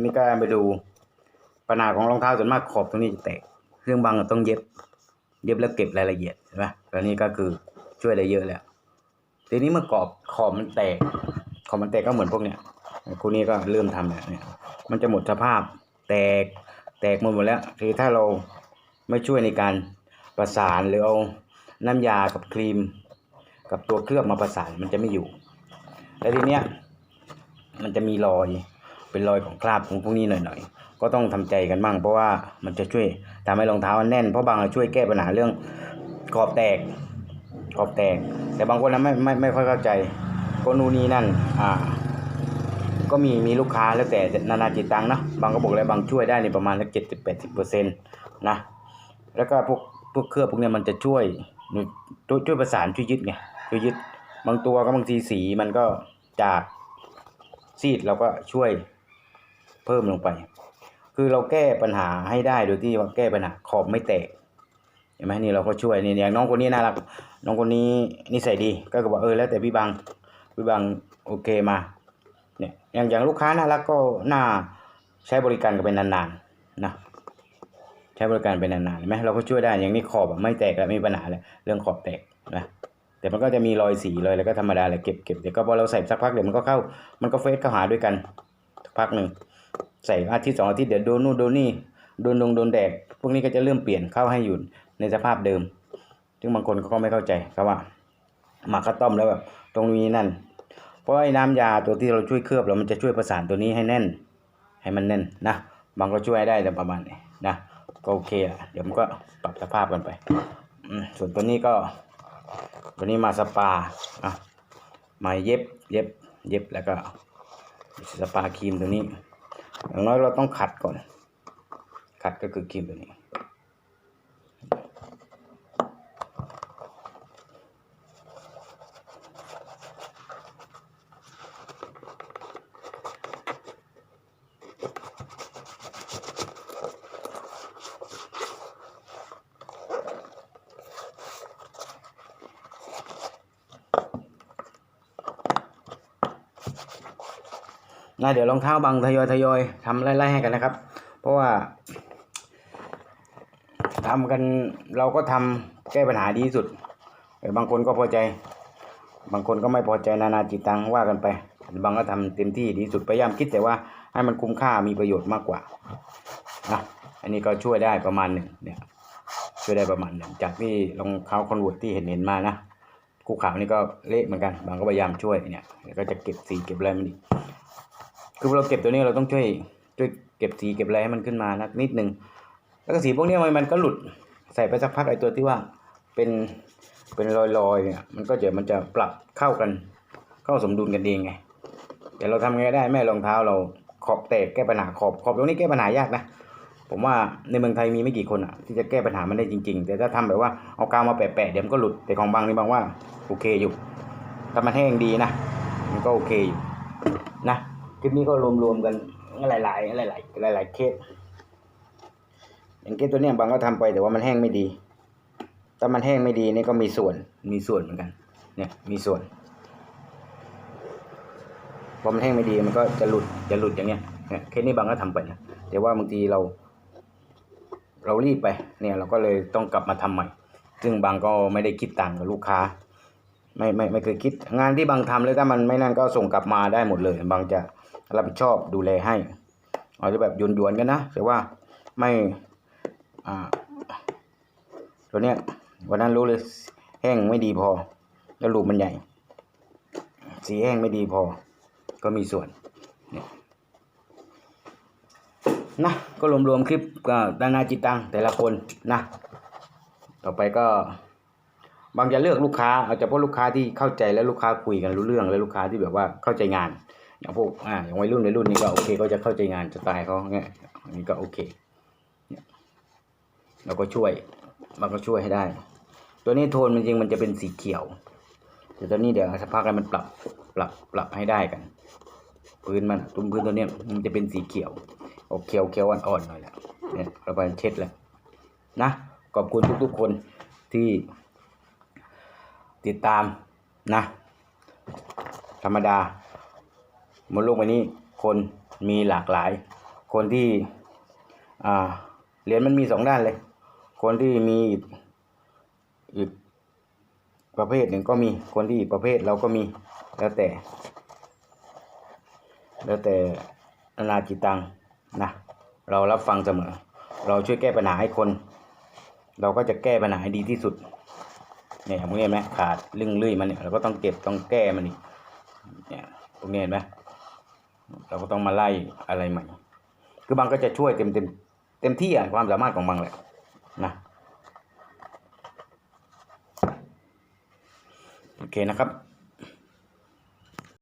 นี่ก็ไปดู ปัญหาของรองเท้าส่วนมากขอบตรงนี้จะแตกเครื่องบางต้องเย็บ เย็บแล้วเก็บรายละเอียดใช่ไหมตัวนี้ก็คือช่วยได้เยอะแล้วทีนี้เมื่อกรอบขอบมันแตก ขอบมันแตกก็เหมือนพวกเนี้ยคู่นี้ก็เริ่มทำแล้วเนี่ย มันจะหมดสภาพแตกแตกหมดหมดแล้วคือถ้าเราไม่ช่วยในการประสานหรือเอาน้ำยากับครีม กับตัวเคลือบมาประสานมันจะไม่อยู่ แล้วทีเนี้ยมันจะมีรอย เป็นรอยของคราบของพวกนี้หน่อยๆ ก็ต้องทำใจกันบ้างเพราะว่ามันจะช่วยทำให้รองเท้ามันแน่นเพราะบางช่วยแก้ปัญหาเรื่องขอบแตกขอบแตก แต่บางคนนะไม่ไม่ไม่ค่อยเข้าใจก็นู่นนี่นั่นอ่าก็มีมีลูกค้าแล้วแต่นานาจิตตังนะบางก็บอกเลยบางช่วยได้ในประมาณสักเจ็ดสิบแปดสิบเปอร์เซ็นต์นะแล้วก็พวกพวกเครื่อบพวกเนี้ยมันจะช่วยช่วยช่วยประสานช่วยยึดไงช่วยยึดบางตัวก็บางทีสีมันก็จากซีดเราก็ช่วย เพิ่มลงไป คือเราแก้ปัญหาให้ได้โดยที่ว่าแก้ปัญหาขอบไม่แตกเห็นไหมนี่เราก็ช่วยนี่อย่างน้องคนนี้น่ารักน้องคนนี้นิสัยดีก็บอกเออแล้วแต่พี่บังพี่บังโอเคมาเนี่ยอย่างอย่างลูกค้าน่ารักก็น่าใช้บริการกันเป็นนานๆนะใช้บริการเป็นนานๆเห็นไหมเราก็ช่วยได้อย่างนี้ขอบไม่แตกแล้วไม่มีปัญหาเลยเรื่องขอบแตกนะแต่มันก็จะมีรอยสีเลยแล้วก็ธรรมดาเลยเก็บเก็บเดี๋ยวก็พอเราใส่สักพักเดี๋ยวมันก็เข้า มันก็เฟซเข้าหาด้วยกันสักพักหนึ่ง ใส่อาทิตย์สองอาทิตย์เดี๋ยวโดนนู่นโดนนี่โดนดงโดนแดดพวกนี้ก็จะเริ่มเปลี่ยนเข้าให้อยู่ในสภาพเดิม ซึ่งบางคนก็ไม่เข้าใจครับว่าหมักข้าวต้มแล้วแบบตรงนี้นั่น เพราะไอ้น้ำยาตัวที่เราช่วยเคลือบเรามันจะช่วยประสานตัวนี้ให้แน่น ให้มันแน่นนะบางก็ช่วยได้แต่ประมาณนี้นะก็โอเคอะเดี๋ยวมันก็ปรับสภาพกันไปส่วนตัวนี้ก็ตัวนี้มาสปาอะมาเย็บเย็บเย็บแล้วก็สปาครีมตัวนี้ อย่างน้อยเราต้องขัดก่อน ขัดก็คือครีมตัวนี้ นะเดี๋ยวรองเท้าบางทยอยทยอยทำไล่ๆให้กันนะครับ เพราะว่าทำกันเราก็ทำแก้ปัญหาดีที่สุดแต่บางคนก็พอใจ บางคนก็ไม่พอใจนานาจิตตังว่ากันไป บางก็ทำเต็มที่ดีสุดพยายามคิดแต่ว่าให้มันคุ้มค่ามีประโยชน์มากกว่านะอันนี้ก็ช่วยได้ประมาณหนึ่งเนี่ยช่วยได้ประมาณหนึ่งจากที่รองเท้าคอนเวิร์ตที่เห็นเห็นมานะคู่ขาวนี่ก็เละเหมือนกัน บางก็พยายามช่วยเนี่ยก็จะเก็บสีเก็บอะไรมันอีก คือเราเก็บตัวนี้เราต้องช่วยช่วยเก็บสีเก็บอะไรให้มันขึ้นมานักนิดนึงแล้วก็สีพวกนี้มันมันก็หลุดใส่ไปสักพักไอ้ตัวที่ว่าเป็นเป็นรอยๆเนี่ยมันก็จะมันจะปรับเข้ากันเข้าสมดุลกันเองไงแต่เราทำไงได้แม่รองเท้าเราขอบแตกแก้ปัญหาขอบขอบตรงนี้แก้ปัญหายากนะผมว่าในเมืองไทยมีไม่กี่คนอะ ที่จะแก้ปัญหามันได้จริง ๆ แต่ถ้าทำแบบว่าเอากาวมาแปะๆเดี๋ยวมันก็หลุดแต่ของบางนี่บางว่าโอเคอยู่ถ้ามันแห้งดีนะมันก็โอเคอยู่นะ คลิปนี้ก็รวมๆกันหลายๆหลายๆหลายๆเคสอย่างเคสตัวเนี้ยบางก็ทำไปแต่ว่ามันแห้งไม่ดีถ้ามันแห้งไม่ดีนี่ก็มีส่วนมีส่วนเหมือนกัน เนี่ยมีส่วนพอมันแห้งไม่ดีมันก็จะหลุดจะหลุดอย่างเงี้ยเนี่ยเคสนี้บางก็ทำไปนะแต่ว่าบางทีเรา เรารีบไป เนี่ยเราก็เลยต้องกลับมาทำใหม่ ซึ่งบางก็ไม่ได้คิดต่างกับลูกค้าไม่ไม่ไม่เคยคิด งานที่บางทำเลยถ้ามันไม่นั่นก็ส่งกลับมาได้หมดเลย บางจะ รับผิดชอบดูแลให้อาจจะแบบยวนๆกันนะแต่ว่าไม่อ่าตัวเนี้ยวันนั้นรู้เลยแห้งไม่ดีพอ แล้วลูกมันใหญ่ สีแห้งไม่ดีพอ ก็มีส่วนเนี่ยนะก็รวมๆคลิปก็นานาจิตตังแต่ละคนนะ ต่อไปก็ บางจะเลือกลูกค้า เอาเฉพาะลูกค้าที่เข้าใจและลูกค้าคุยกันรู้เรื่องและลูกค้าที่แบบว่าเข้าใจงาน อย่างพวกอ่าอย่างวัยรุ่นวัยรุ่นนี่ก็โอเคก็จะเข้าใจงานสไตล์เขาเนี่ยนนี้ก็โอเคเนี่ยเราก็ช่วยมันก็ช่วยให้ได้ ตัวนี้โทนมันจริงมันจะเป็นสีเขียวแต่ตัวนี้เดี๋ยวสักพักให้มันปรับปรับปรับให้ได้กัน พื้นมันตุ้มพื้นตัวเนี้ยมันจะเป็นสีเขียวออกเขียวเขียวอ่อนๆหน่อยแหละเนี่ยเราไปเช็ดแล้วนะขอบคุณทุกๆคนที่ติดตามนะ ธรรมดา บนโลกใบนี้คนมีหลากหลาย คนที่เหรียญมันมีสองด้านเลย คนที่มีอีกประเภทหนึ่งก็มีคนที่อีกประเภทเราก็มีแล้วแต่ แล้วแต่นานาจิตตังนะเรารับฟังเสมอ เราช่วยแก้ปัญหาให้คน เราก็จะแก้ปัญหาให้ดีที่สุดเนี่ยพวกนี้เห็นไหมขาดลึ่งลื่ยมันเนี่ยเราก็ต้องเก็บต้องแก้มันอีกเนี่ยพวกนี้เห็นไหม เราก็ต้องมาไล่อะไรใหม่ คือบางก็จะช่วยเต็มเต็มเต็มที่อะความสามารถของบางแหละนะโอเคนะครับ